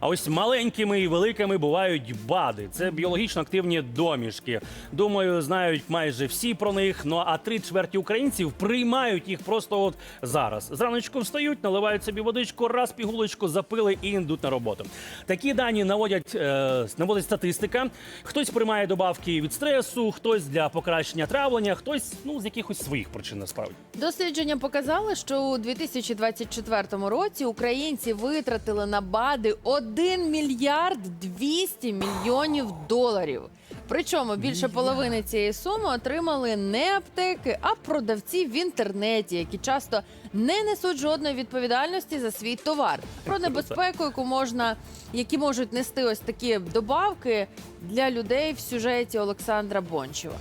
А ось маленькими і великими бувають бади. Це біологічно активні домішки. Думаю, знають майже всі про них. Ну а три чверті українців приймають їх просто от зараз. Зраночку встають, наливають собі водичку, раз пігулочку запили і йдуть на роботу. Такі дані наводять е, наводить статистика. Хтось приймає добавки від стресу, хтось для покращення травлення, хтось ну з якихось своїх причин насправді. Дослідження показали, що у 2024 році українці витратили на БАДи 1 мільярд 200 мільйонів доларів. Причому більше половини цієї суми отримали не аптеки, а продавці в інтернеті, які часто не несуть жодної відповідальності за свій товар. Про небезпеку, яку можна, які можуть нести ось такі добавки для людей в сюжеті Олександра Бончева.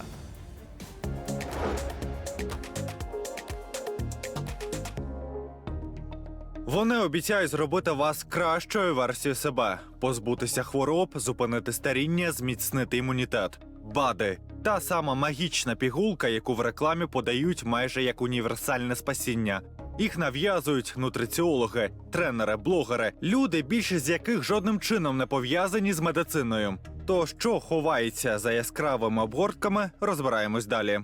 Вони обіцяють зробити вас кращою версією себе, позбутися хвороб, зупинити старіння, зміцнити імунітет. БАДи та сама магічна пігулка, яку в рекламі подають майже як універсальне спасіння. Їх нав'язують нутриціологи, тренери, блогери, люди, більшість з яких жодним чином не пов'язані з медициною. То що ховається за яскравими обгортками, розбираємось далі.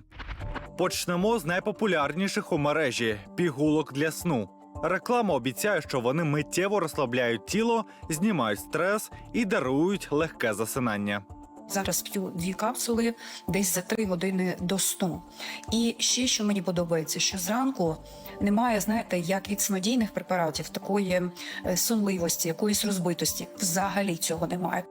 Почнемо з найпопулярніших у мережі пігулок для сну. Реклама обіцяє, що вони миттєво розслабляють тіло, знімають стрес і дарують легке засинання. Зараз п'ю дві капсули десь за три години до сну. І ще що мені подобається, що зранку немає, знаєте, як від снодійних препаратів, такої е, сонливості, якоїсь розбитості. Взагалі цього немає.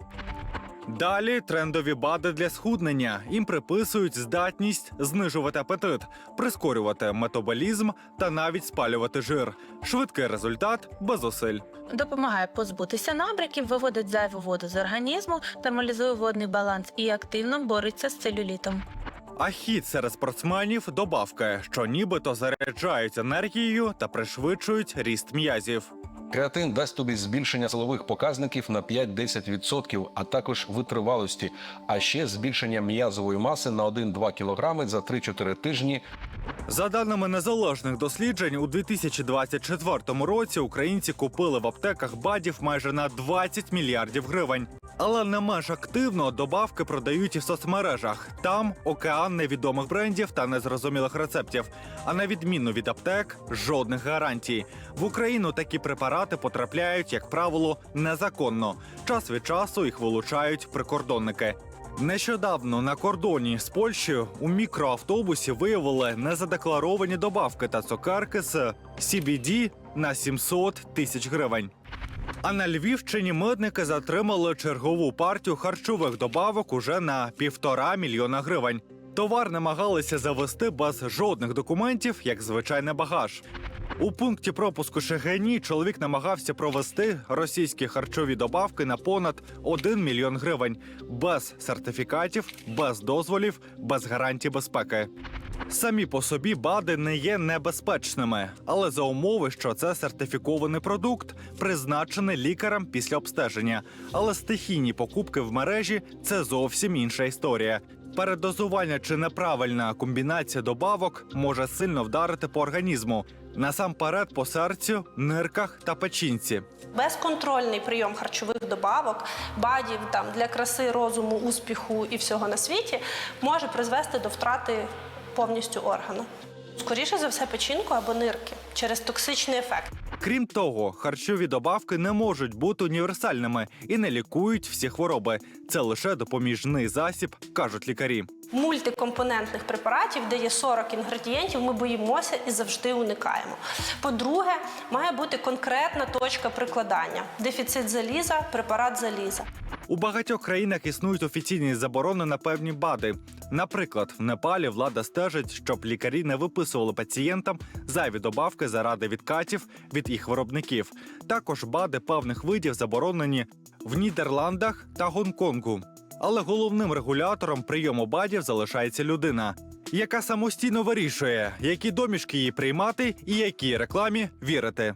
Далі трендові бади для схуднення. Їм приписують здатність знижувати апетит, прискорювати метаболізм та навіть спалювати жир. Швидкий результат без зусиль. Допомагає позбутися набряків, виводить зайву воду з організму, нормалізує водний баланс і активно бореться з целюлітом. А хід серед спортсменів добавки, що нібито заряджають енергією та пришвидшують ріст м'язів. Креатин дасть тобі збільшення силових показників на 5-10%, а також витривалості, а ще збільшення м'язової маси на 1-2 кг за 3-4 тижні За даними незалежних досліджень, у 2024 році українці купили в аптеках бадів майже на 20 мільярдів гривень. Але не менш активно добавки продають і в соцмережах. Там океан невідомих брендів та незрозумілих рецептів. А на відміну від аптек, жодних гарантій. В Україну такі препарати потрапляють, як правило, незаконно. Час від часу їх вилучають прикордонники. Нещодавно на кордоні з Польщею у мікроавтобусі виявили незадекларовані добавки та цукерки з CBD на 700 тисяч гривень. А на Львівщині митники затримали чергову партію харчових добавок уже на півтора мільйона гривень. Товар намагалися завести без жодних документів, як звичайний багаж. У пункті пропуску Шегені чоловік намагався провести російські харчові добавки на понад 1 мільйон гривень без сертифікатів, без дозволів, без гарантій безпеки. Самі по собі БАДи не є небезпечними, але за умови, що це сертифікований продукт, призначений лікарем після обстеження. Але стихійні покупки в мережі це зовсім інша історія. Передозування чи неправильна комбінація добавок може сильно вдарити по організму, насамперед по серцю, нирках та печінці. Безконтрольний прийом харчових добавок, бадів там для краси, розуму, успіху і всього на світі може призвести до втрати повністю органу. Скоріше за все, печінку або нирки через токсичний ефект. Крім того, харчові добавки не можуть бути універсальними і не лікують всі хвороби. Це лише допоміжний засіб, кажуть лікарі. Мультикомпонентних препаратів, де є 40 інгредієнтів, ми боїмося і завжди уникаємо. По-друге, має бути конкретна точка прикладання: дефіцит заліза, препарат заліза. У багатьох країнах існують офіційні заборони на певні БАДи. Наприклад, в Непалі влада стежить, щоб лікарі не виписували пацієнтам зайві добавки заради відкатів від їх виробників. Також БАДи певних видів заборонені в Нідерландах та Гонконгу. Але головним регулятором прийому БАДів залишається людина, яка самостійно вирішує, які домішки її приймати і якій рекламі вірити.